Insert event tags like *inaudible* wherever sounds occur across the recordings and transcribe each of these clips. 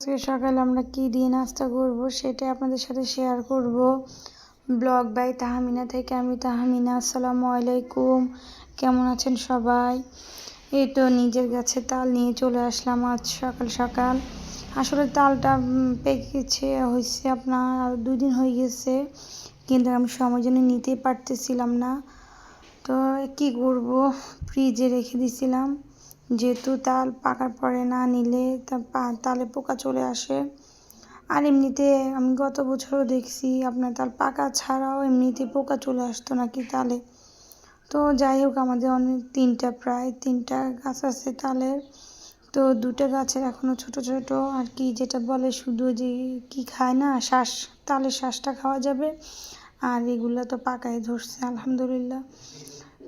আজকে সকালে আমরা কি দিয়ে নাস্তা করব সেটা আপনাদের সাথে শেয়ার করব। ব্লগ বাই তাহমিনা থেকে আমি তাহমিনা, আসসালামু আলাইকুম। কেমন আছেন সবাই? এই তো নিজের গাছে তাল নিয়ে চলে আসলাম আজ সকাল সকাল। আসলে তালটা পেকেছে হয়েছে আপনার আর দুই দিন হয়ে গেছে, কিন্তু আমি সময় জন্য নিতে পারতেছিলাম না। তো কি করব? ফ্রিজে রেখে দিছিলাম। যেহেতু তাল পাকার পরে না নিলে তালে পোকা চলে আসে। আর এমনিতে আমি গত বছরও দেখছি আপনার তাল পাকা ছাড়াও এমনিতে পোকা চলে আসতো নাকি তালে। তো যাই হোক, আমাদের অনেক, তিনটা প্রায় তিনটা গাছ আছে তালের। তো দুটো গাছের এখনও ছোট ছোট, আর কি যেটা বলে শুধু যে কি খায় না শ্বাস তালের শ্বাসটা খাওয়া যাবে। আর এগুলো তো পাকায় ধরছে, আলহামদুলিল্লাহ।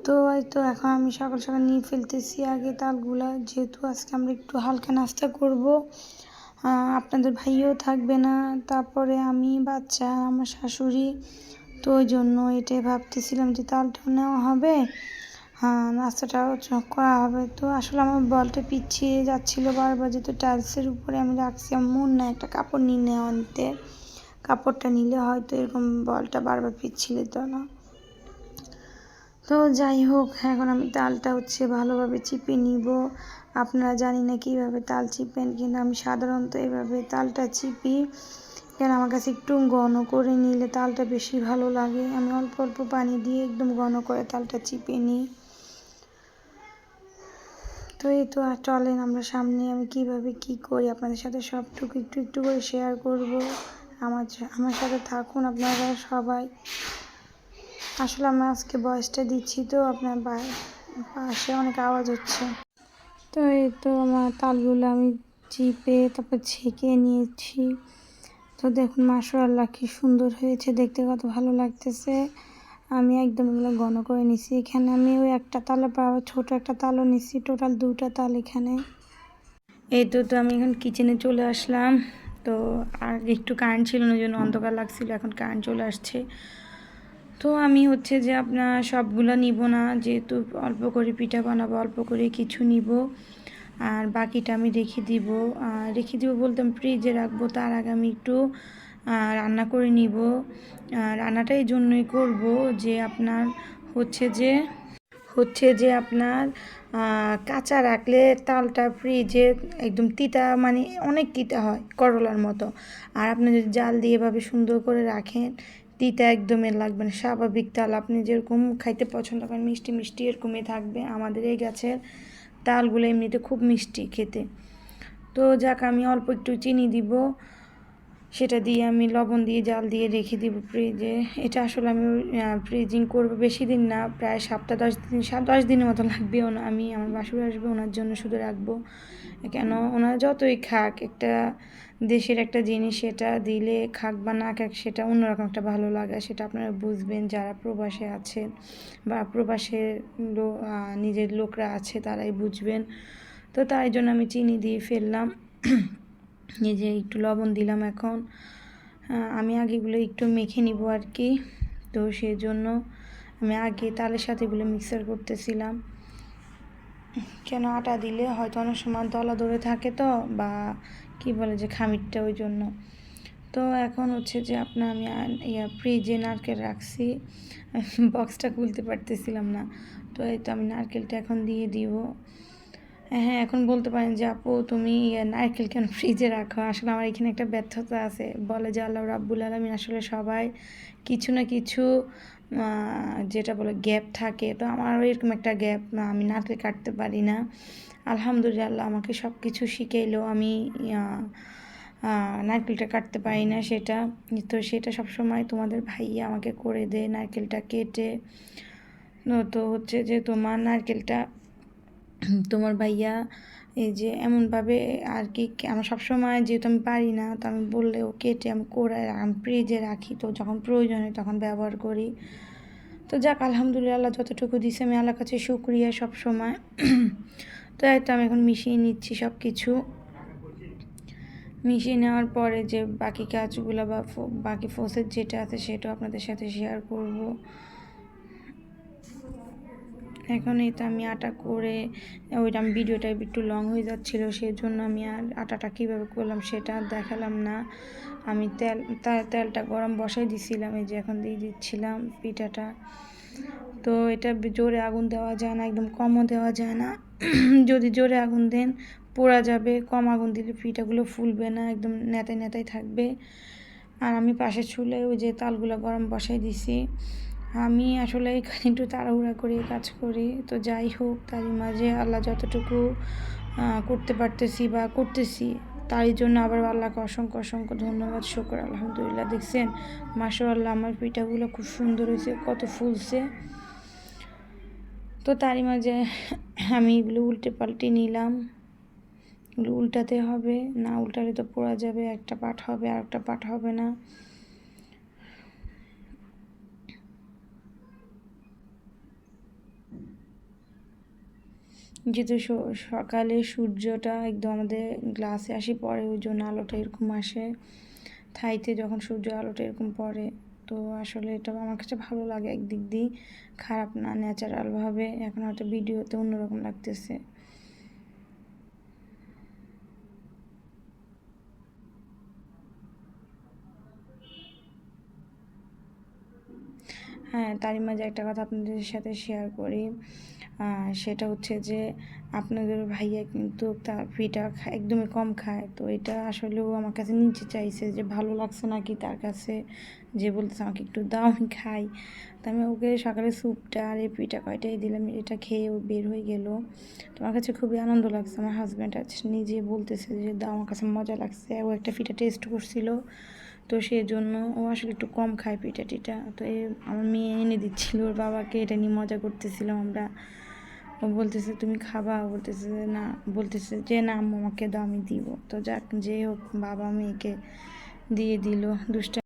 তো এই তো এখন আমি সকাল সকাল নিয়ে ফেলতেছি আগে তালগুলা। যেহেতু আজকে আমরা একটু হালকা নাস্তা করব আপনাদের ভাইও থাকবে না, তারপরে আমি বাচ্চা, আমার শাশুড়ি। তো ওই জন্য এটাই ভাবতেছিলাম যে তালটাও নেওয়া হবে হ্যাঁ নাস্তাটাও করা হবে। তো আসলে আমার বলটা পিছিয়ে যাচ্ছিল বারবার, যেহেতু টাইলসের উপরে আমি রাখছি মন না একটা কাপড় নিয়ে নেওয়া নিতে। কাপড়টা নিলে হয়তো এরকম বলটা বারবার পিচ্ছিল তো না। তো যাই হোক, এখন আমি তালটা হচ্ছে ভালোভাবে চিপে নিব। আপনারা জানি না কীভাবে তাল চিপেন কিন্তু আমি সাধারণত এভাবে তালটা চিপি। কেন, আমার কাছে একটু ঘন করে নিলে তালটা বেশি ভালো লাগে। আমি অল্প অল্প পানি দিয়ে একদম ঘন করে তালটা চিপে নিই। তো এই তো, আর চলেন আমরা সামনে, আমি কীভাবে কি করি, আপনাদের সাথে সবটুকু একটু একটু করে শেয়ার করব। আমার আমার সাথে থাকুন আপনারা সবাই। আসলে আমি আজকে বয়সটা দিচ্ছি তো আপনার পাশে অনেক আওয়াজ হচ্ছে। তো এই তো আমার তালগুলো আমি চিপে তারপর ছেঁকে নিয়েছি। তো দেখুন, মাশাআল্লাহ কি সুন্দর হয়েছে। দেখতে কত ভালো লাগতেছে। আমি একদম এগুলো ঘন করে নিছি। এখানে আমি ওই একটা তালে পাওয়া ছোট একটা তালও নিছি। টোটাল দুটা তাল এখানে। এই তো তো আমি এখন কিচেনে চলে আসলাম। তো আর একটু কারেন্ট ছিল না জন্য অন্ধকার লাগছিল। এখন কারেন্ট চলে আসছে। তো আমি হচ্ছে যে আপনার সবগুলো নিব না, যেহেতু অল্প করে পিঠা বানাবো, অল্প করে কিছু নিব। আর বাকিটা আমি রেখে দিব। আর রেখে দিব বলতে আমি ফ্রিজে রাখব, তার আগে আমি একটু রান্না করে নিব। রান্নাটা এই জন্যই করব যে আপনার হচ্ছে যে হচ্ছে যে আপনার কাঁচা রাখলে তালটা ফ্রিজে একদম তিতা মানে অনেক তিতা হয়, করলার মতো। আর আপনি যদি জাল দিয়ে এভাবে সুন্দর করে রাখেন তিতা একদমই লাগবে না, স্বাভাবিক তাল। আপনি যেরকম খাইতে পছন্দ করেন, মিষ্টি মিষ্টি এরকমই থাকবে। আমাদের এই গাছের তালগুলো এমনিতে খুব মিষ্টি খেতে। তো যাক, আমি অল্প একটু চিনি দিব। সেটা দিয়ে আমি লবণ দিয়ে জাল দিয়ে রেখে দিব ফ্রিজে এটা আসলে আমি ফ্রিজিং করব বেশি দিন না, প্রায় সপ্তাহ দশ দিন, সাত, দশ দিনের মতো লাগবেও না। আমি আমার বাসুর আসবে, ওনার জন্য শুধু রাখব। কেন? ওনারা যতই খাক, একটা দেশের একটা জিনিস সেটা দিলে খাক বা না খাক, সেটা অন্যরকম একটা ভালো লাগা। সেটা আপনারা বুঝবেন, যারা প্রবাসে আছেন বা প্রবাসের লো- নিজের লোকরা আছে, তারাই বুঝবেন। তো তাই জন্য আমি চিনি দিয়ে ফেললাম। এই যে একটু লবণ দিলাম এখন। আমি আগে এগুলো একটু মেখে নিব আর কি। তো সেই জন্য আমি আগে তালের সাথে এগুলো মিক্সার করতেছিলাম। কেন আটা দিলে হয়তো অনেক সময় দলা ধরে থাকে তো বা কি বলে যে খামিরটা ওই জন্য। তো এখন হচ্ছে যে আপনার আমি ইয়া ফ্রিজে নারকেল রাখছি। *laughs* বক্সটা খুলতে পারতেছিলাম না। তো এই তো আমি নারকেলটা এখন দিয়ে দিব। হ্যাঁ এখন বলতে পারেন যে আপু তুমি ইয়ে নারকেল কেন ফ্রিজে রাখো? আসলে আমার এখানে একটা ব্যর্থতা আছে। বলে যে আল্লাহ রাব্বুল আলমিন আসলে সবাই কিছু না কিছু যেটা বলে গ্যাপ থাকে। তো আমারও এরকম একটা গ্যাপ আমি নারকেল কাটতে পারি না। আলহামদুলিল্লাহ আমাকে সব কিছু শিখাইলেও আমি নারকেলটা কাটতে পারি না সেটা। তো সেটা সবসময় তোমাদের ভাইয়া আমাকে করে দেয় নারকেলটা কেটে। তো হচ্ছে যে তোমার নারকেলটা তোমার ভাইয়া এই যে এমনভাবে আর কি আমার সবসময় যেহেতু আমি পারি না, তো আমি বললে ও কেটে আমি করে আমি ফ্রিজে রাখি, তো যখন প্রয়োজন হয় তখন ব্যবহার করি। তো যাক, আলহামদুলিল্লাহ আল্লাহ যতটুকু দিছে আমি আল্লাহর কাছে শুক্রিয়া সবসময়। *clears throat* তো এই তো আমি এখন মিশিয়ে নিচ্ছি সব কিছু মিশিয়ে নেওয়ার পরে যে বাকি কাজগুলো বা বাকি ফোসের যেটা আছে সেটাও আপনাদের সাথে শেয়ার করব। এখন এই তো আমি আটা করে, ওইটা ভিডিওটা একটু লং হয়ে যাচ্ছিল সেই জন্য আমি আর আটাটা কীভাবে করলাম সেটা দেখালাম না। আমি তেল তেলটা গরম বসাই দিছিলাম, এই যে এখন দিয়ে দিচ্ছিলাম পিঠাটা। তো এটা জোরে আগুন দেওয়া যায় না, একদম কমও দেওয়া যায় না। *clears throat* যদি জোরে আগুন দেন, পোড়া যাবে, কম আগুন দিলে পিঠাগুলো ফুলবে না, একদম নেতায় নেতায় থাকবে। আর আমি পাশে চুলে ওই যে তালগুলো গরম বসাই দিছি। আমি আসলে একটু তাড়াহুড়া করে কাজ করি। তো যাই হোক, তারই মাঝে আল্লাহ যতটুকু করতে পারতেছি বা করতেছি, তারই জন্য আবার আল্লাহকে অসংখ্য অসংখ্য ধন্যবাদ, শুকর, আলহামদুলিল্লাহ। দেখছেন, মাশাআল্লাহ, আমার পিঠাগুলো খুব সুন্দর হয়েছে, কত ফুলছে। তো তারই মাঝে আমি এগুলো উল্টে পাল্টে নিলাম। এগুলো উল্টাতে হবে, না উল্টালে তো পোড়া যাবে, একটা পাট হবে, আর একটা পাট হবে না। যেহেতু সকালে সূর্যটা একদম আমাদের গ্লাসে আসি পড়ে ওই জন্য আলোটা এরকম আসে। থাইতে যখন সূর্য আলোটা এরকম পড়ে, তো আসলে এটা আমার কাছে ভালো লাগে একদিক দিয়ে। খারাপ না ন্যাচারালভাবে এখন হয়তো ভিডিওতে অন্যরকম লাগতেছে। হ্যাঁ তারই মাঝে একটা কথা আপনাদের সাথে শেয়ার করি। সেটা হচ্ছে যে, আপনাদের ভাইয়া কিন্তু তার খা- একদমই কম খায়। তো এটা আসলেও আমার কাছে নিচে চাইছে যে, ভালো লাগছে নাকি তার কাছে? যে বলতেছে, আমাকে একটু দাও, আমি খাই। তো আমি ওকে সকালে স্যুপটা আর এই পিঠা কয়টাই দিলাম, এটা খেয়ে ও বের হয়ে গেল। তো আমার কাছে খুবই আনন্দ লাগছে। আমার হাজব্যান্ড আজ নিজে বলতেছে যে, দাও, আমার কাছে মজা লাগছে। ও একটা পিঠা টেস্ট করছিল। তো সেই জন্য ও আসলে একটু কম খায় পিঠা টিটা তো এ আমার মেয়ে এনে দিচ্ছিল, ওর বাবাকে এটা নিয়ে মজা করতেছিলাম আমরা। ও বলতেছে, তুমি খাবা? বলতেছে, না। বলতেছে যে, না আমাকে দাও, আমি দিব। তো যাক, যে হোক, বাবা মেয়েকে দিয়ে দিল দুষ্টা